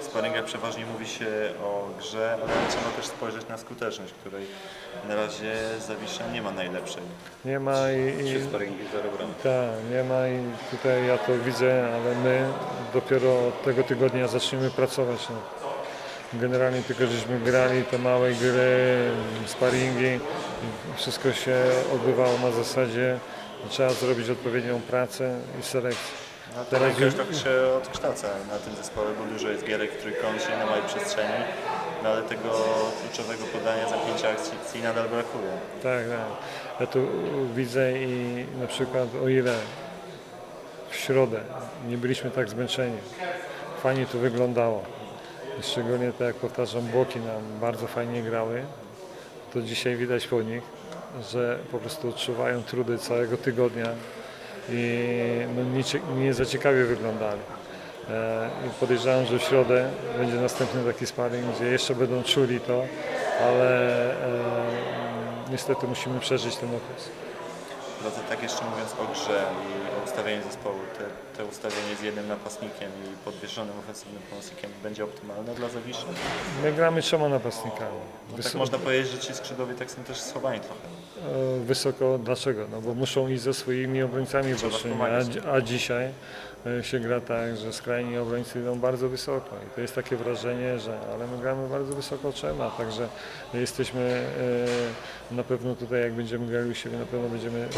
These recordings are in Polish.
W sparingach przeważnie mówi się o grze, ale trzeba też spojrzeć na skuteczność, której na razie Zawisza nie ma najlepszej. Nie ma i, Trzy sparingi, zero tak, nie ma i tutaj ja to widzę, ale my dopiero od tego tygodnia zaczniemy pracować. No. Generalnie tylko żeśmy grali te małe gry, sparingi, wszystko się odbywało na zasadzie, trzeba zrobić odpowiednią pracę i selekcję. No, Teraz już tak się odkształca na tym zespole, bo dużo jest gierek w trójkącie, na małej przestrzeni, no ale tego kluczowego podania, zamknięcia akcji nadal brakuje. Tak, tak. Ja tu widzę i na przykład o ile w środę nie byliśmy tak zmęczeni, fajnie to wyglądało. Szczególnie tak jak powtarzam, boki nam bardzo fajnie grały. To dzisiaj widać po nich, że po prostu odczuwają trudy całego tygodnia i no, nie, nie za ciekawie wyglądali. E, I podejrzewam, że w środę będzie następny taki sparring, gdzie jeszcze będą czuli to, ale e, niestety musimy przeżyć ten okres. Drodzy, tak jeszcze mówiąc o grze i o ustawieniu zespołu, te, te ustawienie z jednym napastnikiem i podwieszonym ofensywnym pomocnikiem będzie optymalne dla Zawiszy? My gramy trzema napastnikami. No tak Wysoko, można powiedzieć, że ci skrzydłowi tak są też schowani trochę. e, wysoko, dlaczego? No bo muszą iść ze swoimi obrońcami Trzeba bocznymi, pomagać. a, a dzisiaj się gra tak, że skrajni obrońcy idą bardzo wysoko i to jest takie wrażenie, że ale my gramy bardzo wysoko trzema, także jesteśmy e, na pewno tutaj jak będziemy grali u siebie, na pewno będziemy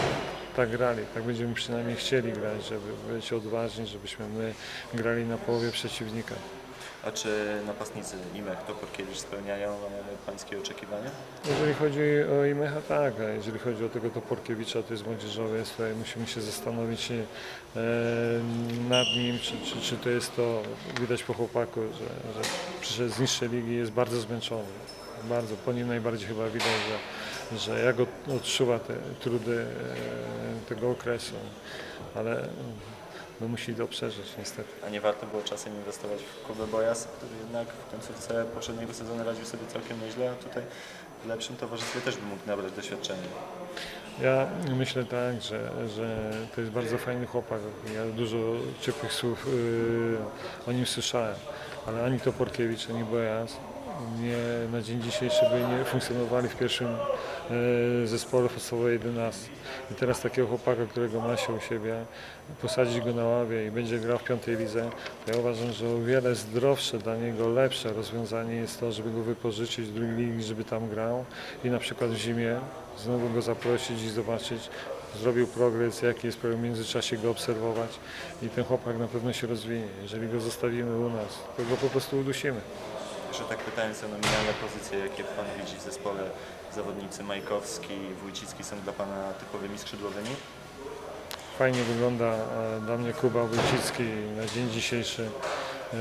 tak grali, tak będziemy przynajmniej chcieli grać, żeby być odważni, żebyśmy my grali na połowie przeciwnika. A czy napastnicy Imek, Toporkiewicz spełniają e, pańskie oczekiwania? Jeżeli chodzi o Imecha, tak, a jeżeli chodzi o tego Toporkiewicza, to jest młodzieżowiec, tutaj musimy się zastanowić e, nad nim, czy, czy, czy to jest to, widać po chłopaku, że, że przyszedł z niższej ligi, jest bardzo zmęczony. Bardzo, po nim najbardziej chyba widać, że, że jak od- odczuwa te trudy e, tego okresu, ale no, musi to przeżyć niestety. A nie warto było czasem inwestować w Kubę Bojas, który jednak w końcówce poprzedniego sezonu radził sobie całkiem nieźle, a tutaj w lepszym towarzystwie też by mógł nabrać doświadczenia. Ja myślę tak, że, że to jest bardzo fajny chłopak. Ja dużo ciepłych słów yy, o nim słyszałem, ale ani Toporkiewicz, ani Bojas nie, na dzień dzisiejszy by nie funkcjonowali w pierwszym yy, zespole podstawowej 11. I teraz takiego chłopaka, którego ma się u siebie, posadzić go na ławie i będzie grał w piątej lidze, to ja uważam, że o wiele zdrowsze dla niego, lepsze rozwiązanie jest to, żeby go wypożyczyć z drugiej ligi, żeby tam grał i na przykład w zimie znowu go zaprosić i zobaczyć, zrobił progres, jaki jest w międzyczasie, go obserwować i ten chłopak na pewno się rozwinie. Jeżeli go zostawimy u nas, to go po prostu udusimy. Jeszcze tak pytając o nominalne pozycje, jakie Pan widzi w zespole zawodnicy Majkowski, Wójcicki są dla Pana typowymi skrzydłowymi? Fajnie wygląda e, dla mnie Kuba Wójcicki na dzień dzisiejszy. E,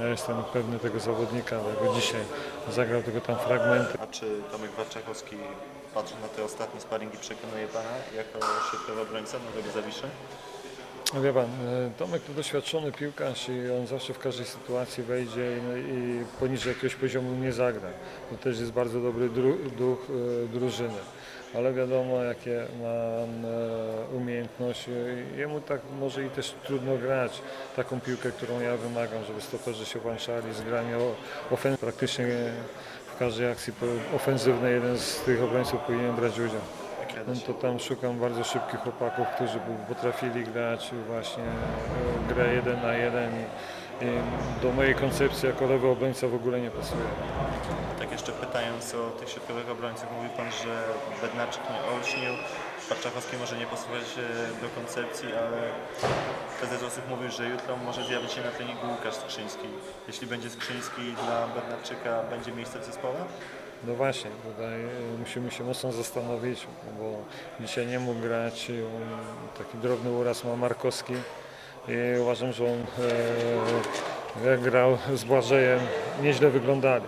Ja jestem pewny tego zawodnika, bo dzisiaj zagrał tylko tam fragmenty. A czy Tomek Warczakowski, patrząc na te ostatnie sparingi, przekonuje Pana jako środkowy obrońca nowego Zawiszy? No Wie pan, e, Tomek to doświadczony piłkarz i on zawsze w każdej sytuacji wejdzie i, i poniżej jakiegoś poziomu nie zagra. To też jest bardzo dobry dru, duch e, drużyny. Ale wiadomo, jakie ma e, umiejętności. Jemu tak może i też trudno grać taką piłkę, którą ja wymagam, żeby stoperzy się włączali, zgranie ofensywne. Praktycznie w każdej akcji ofensywnej jeden z tych obrońców powinien brać udział. No to tam szukam bardzo szybkich chłopaków, którzy by potrafili grać właśnie e, grę jeden na jeden i, i do mojej koncepcji jako lewy obrońca w ogóle nie pasuje. Tak jeszcze pytając o tych środkowych obrońców, mówił Pan, że Bednarczyk nie olśnił, Warczakowski może nie posuwać się do koncepcji, ale prezes osób mówił, że jutro może zjawić się na treningu Łukasz Skrzyński. Jeśli będzie Skrzyński dla Bednarczyka, będzie miejsce w zespole? No właśnie, tutaj e, musimy się mocno zastanowić, bo dzisiaj nie mógł grać. Taki drobny uraz ma Markowski i uważam, że on e, jak grał z Błażejem, nieźle wyglądali.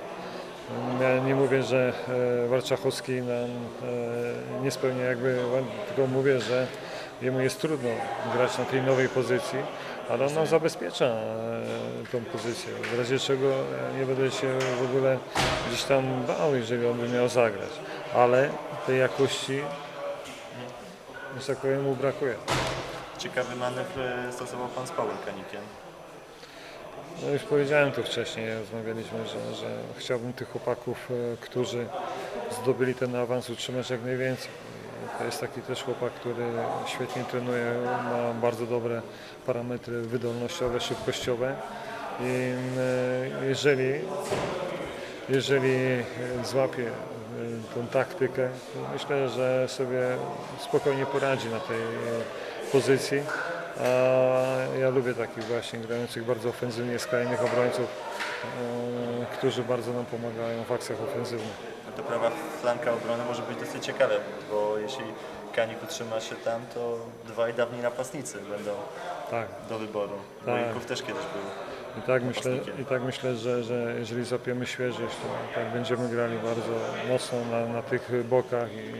Ja nie mówię, że e, Warczachowski nam nie spełnia jakby, tylko mówię, że jemu jest trudno grać na tej nowej pozycji, ale on nam zabezpiecza e, tą pozycję. W razie czego ja nie będę się w ogóle gdzieś tam bał, jeżeli on by miał zagrać. Ale tej jakości, że tak powiem, mu brakuje. Ciekawy manewr e, stosował Pan z Pawłem Kanikiem. No już powiedziałem to wcześniej, rozmawialiśmy, że, że chciałbym tych chłopaków, e, którzy zdobyli ten awans utrzymać jak najwięcej. To jest taki też chłopak, który świetnie trenuje, ma bardzo dobre parametry wydolnościowe, szybkościowe i e, jeżeli, jeżeli złapie e, tą taktykę, myślę, że sobie spokojnie poradzi na tej e, pozycji. A ja lubię takich właśnie grających bardzo ofensywnie, skrajnych obrońców, którzy bardzo nam pomagają w akcjach ofensywnych. To prawa flanka obrony może być dosyć ciekawe, bo jeśli Kanik utrzyma się tam, to dwaj dawni napastnicy będą Tak. do wyboru. Bo Tak. Też kiedyś był. I tak myślę, i tak myślę że, że jeżeli zapiemy świeżość, to tak będziemy grali bardzo mocno na, na tych bokach i